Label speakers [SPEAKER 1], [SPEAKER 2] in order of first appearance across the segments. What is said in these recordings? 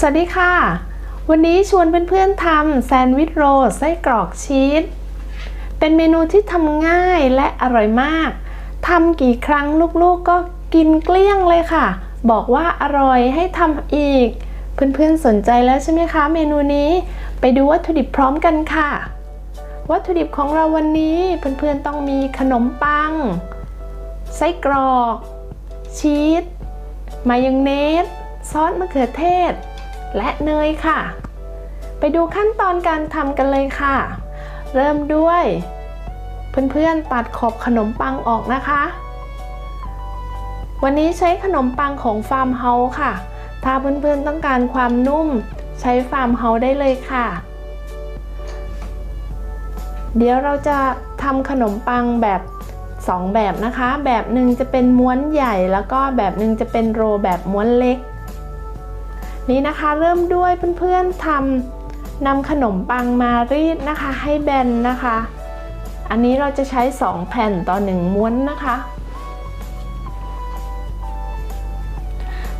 [SPEAKER 1] สวัสดีค่ะ วันนี้ชวนเพื่อนๆทำแซนด์วิชโรลไส้กรอกชีส เป็นเมนูที่ทำง่ายและอร่อยมาก ทำกี่ครั้งลูกๆก็กินเกลี้ยงเลยค่ะ บอกว่าอร่อยให้ทำอีก เพื่อนๆสนใจแล้วใช่ไหมคะ เมนูนี้ ไปดูวัตถุดิบพร้อมกันค่ะ วัตถุดิบของเราวันนี้เพื่อนๆต้องมีขนมปัง ไส้กรอก ชีส มายองเนส ซอสมะเขือเทศ และเนยค่ะ ไปดูขั้นตอนการทำกันเลยค่ะ เริ่มด้วย เพื่อนๆตัดขอบขนมปังออกนะคะ วันนี้ใช้ขนมปังของฟาร์มเฮาค่ะ ถ้าเพื่อนๆต้องการความนุ่มใช้ฟาร์มเฮาได้เลยค่ะ เดี๋ยวเราจะทำขนมปังแบบ2 แบบนะคะ แบบหนึ่งจะเป็นม้วนใหญ่แล้วก็แบบหนึ่งจะเป็นโรแบบม้วนเล็ก นี่นะคะเริ่มด้วยเพื่อนๆทำนำขนมปังมารีดนะคะให้แบนนะคะ อันนี้เราจะใช้ 2 แผ่นต่อ 1 ม้วนนะคะ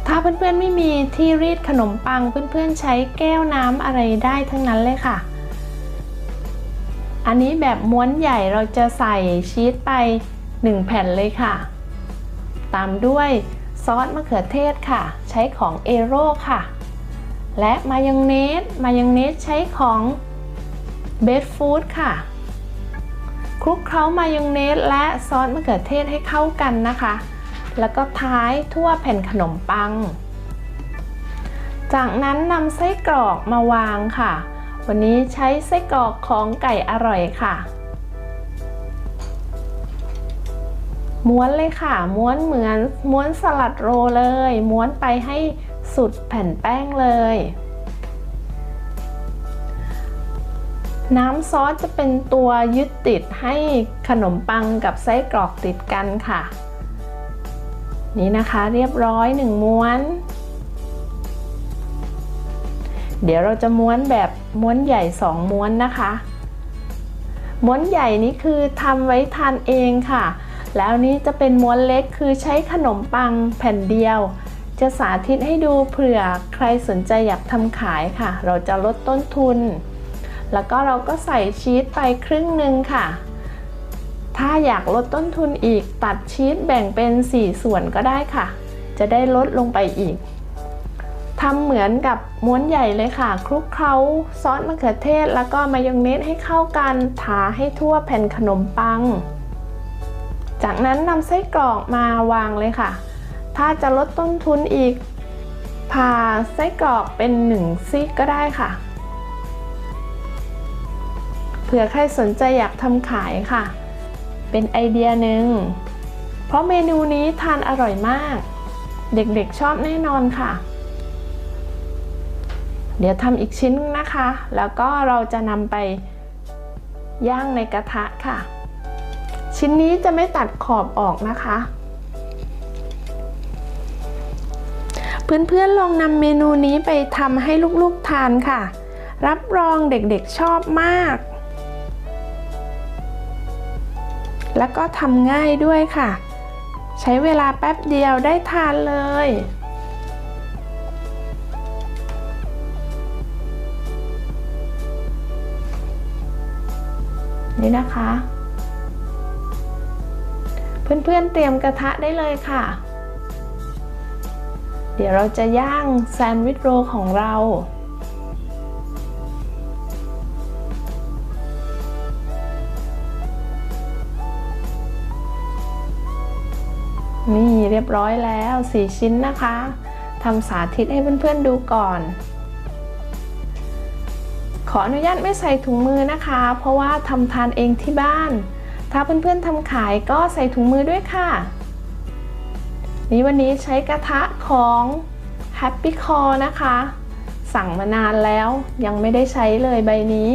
[SPEAKER 1] ถ้าเพื่อนๆไม่มีที่รีดขนมปังเพื่อนๆใช้แก้วน้ำอะไรได้ทั้งนั้นเลยค่ะ อันนี้แบบม้วนใหญ่เราจะใส่ชีสไป 1 แผ่นเลยค่ะ ตามด้วยซอสมะเขือเทศค่ะ ใช้ของเอโร่ค่ะ และมายองเนส มายองเนสใช้ของเบสฟู้ดค่ะ คลุกเคล้ามายองเนสและซอสมะเขือเทศให้เข้ากันนะคะ แล้วก็ท้ายทั่วแผ่นขนมปัง จากนั้นนำไส้กรอกมาวางค่ะ วันนี้ใช้ไส้กรอกของไก่อร่อยค่ะ ม้วนเลยค่ะ ม้วนเหมือนม้วนสลัดโรเลย ม้วนไปให้ สุดแผ่นแป้งเลย น้ำซอสจะเป็นตัวยึดติดให้ขนมปังกับไส้กรอกติดกันค่ะ นี่นะคะเรียบร้อยหนึ่งม้วน เดี๋ยวเราจะม้วนแบบม้วนใหญ่2ม้วนนะคะม้วนใหญ่นี้คือทำไว้ทานเองค่ะ แล้วนี้จะเป็นม้วนเล็กคือใช้ขนมปังแผ่นเดียว จะสาธิตให้ดูเผื่อใครสนใจอยากทำขายค่ะ เราจะลดต้นทุน แล้วก็เราก็ใส่ชีสไปครึ่งหนึ่งค่ะ ถ้าอยากลดต้นทุนอีกตัดชีสแบ่งเป็น 4 ส่วนก็ได้ค่ะ จะได้ลดลงไปอีกทำเหมือนกับม้วนใหญ่เลยค่ะ คลุกเคล้าซอสมะเขือเทศ แล้วก็มายองเนสให้เข้ากันทาให้ทั่วแผ่นขนมปัง จากนั้นนำไส้กรอกมาวางเลยค่ะ ถ้าจะลดต้นทุนอีกผ่าไส้กรอกเป็นหนึ่งซีกก็ได้ค่ะ เผื่อใครสนใจอยากทำขายค่ะ เป็นไอเดียหนึ่ง เพราะเมนูนี้ทานอร่อยมาก เด็กๆชอบแน่นอนค่ะ เดี๋ยวทำอีกชิ้นนะคะ แล้วก็เราจะนำไปย่างในกระทะค่ะ ชิ้นนี้จะไม่ตัดขอบออกนะคะ เพื่อนๆลองนำเมนูนี้ไปทำให้ลูกๆทานค่ะ รับรองเด็กๆชอบมาก แล้วก็ทำง่ายด้วยค่ะ ใช้เวลาแป๊บเดียวได้ทานเลยนี่นะคะ เพื่อนๆเตรียมกระทะได้เลยค่ะ เดี๋ยวเราจะย่างแซนด์วิชโรของเรา นี่เรียบร้อยแล้ว 4 ชิ้นนะคะทำสาธิตให้เพื่อนๆดูก่อน ขออนุญาตไม่ใส่ถุงมือนะคะ เพราะว่าทำทานเองที่บ้าน ถ้าเพื่อนๆทำขายก็ใส่ถุงมือด้วยค่ะ นี่วันนี้ใช้กระทะของ Happy c o r นะคะ สั่งมานานแล้วยังไม่ได้ใช้เลยใบนี้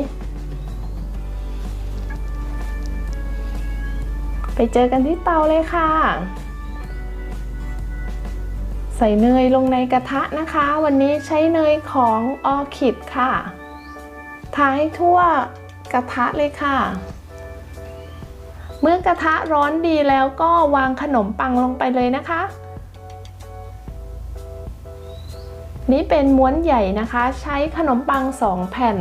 [SPEAKER 1] ไปเจอกันที่เตาเลยค่ะ ใส่เนยลงในกระทะนะคะ วันนี้ใช้เนยของออคิดค่ะทาให้ทั่วกระทะเลยค่ะ เมื่อกระทะร้อนดีแล้วก็วางขนมปังลงไปเลยนะคะ นี่เป็นม้วนใหญ่นะคะ ใช้ขนมปัง 2 แผ่น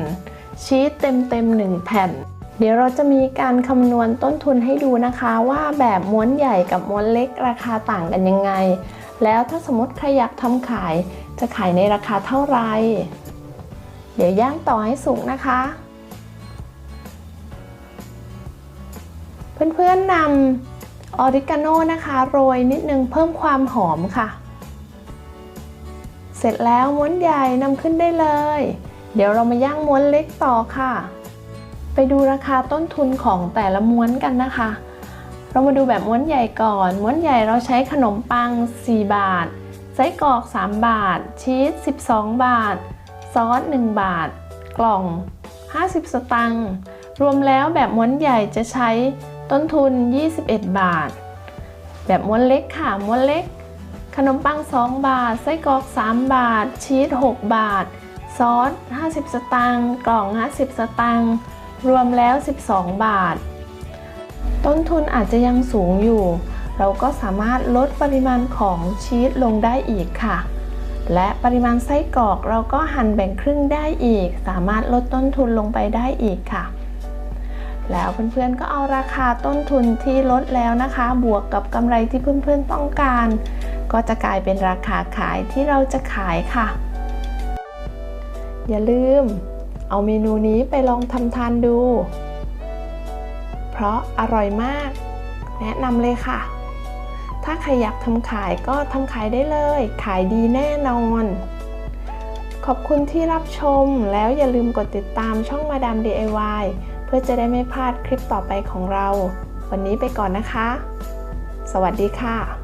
[SPEAKER 1] ชีสเต็มเต็ม1แผ่น เดี๋ยวเราจะมีการคำนวณต้นทุนให้ดูนะคะ ว่าแบบม้วนใหญ่กับม้วนเล็กราคาต่างกันยังไง แล้วถ้าสมมติใครอยากทำขายจะขายในราคาเท่าไหร่ เดี๋ยวย่างต่อให้สุกนะคะ เพื่อนๆนำออริกาโนนะคะ โรยนิดนึงเพิ่มความหอมค่ะ เสร็จแล้วม้วนใหญ่นำขึ้นได้เลย เดี๋ยวเรามาย่างม้วนเล็กต่อค่ะ ไปดูราคาต้นทุนของแต่ละม้วนกันนะคะ เรามาดูแบบม้วนใหญ่ก่อน ม้วนใหญ่เราใช้ขนมปัง 4 บาท ไส้กรอก 3 บาท ชีส 12 บาท ซอส 1 บาท กล่อง 50 สตังค์ รวมแล้วแบบม้วนใหญ่จะใช้ต้นทุน 21 บาท แบบม้วนเล็กค่ะ ม้วนเล็ก ขนมปัง 2 บาท ไส้กรอก 3 บาท ชีส 6 บาท ซอส 50 สตังค์ กล่อง 50 สตังค์ รวมแล้ว 12 บาท ต้นทุนอาจจะยังสูงอยู่ เราก็สามารถลดปริมาณของชีสลงได้อีกค่ะ และปริมาณไส้กรอกเราก็หั่นแบ่งครึ่งได้อีก สามารถลดต้นทุนลงไปได้อีกค่ะ แล้วเพื่อนๆก็เอาราคาต้นทุนที่ลดแล้วนะคะ บวกกับกำไรที่เพื่อนๆต้องการ ก็จะกลายเป็นราคาขายที่เราจะขายค่ะ อย่าลืมเอาเมนูนี้ไปลองทำทานดู เพราะอร่อยมาก แนะนำเลยค่ะ ถ้าใครอยากทำขายก็ทำขายได้เลย ขายดีแน่นอน ขอบคุณที่รับชมแล้วอย่าลืมกดติดตามช่องมาดาม DIY เพื่อจะได้ไม่พลาดคลิปต่อไปของเรา วันนี้ไปก่อนนะคะ สวัสดีค่ะ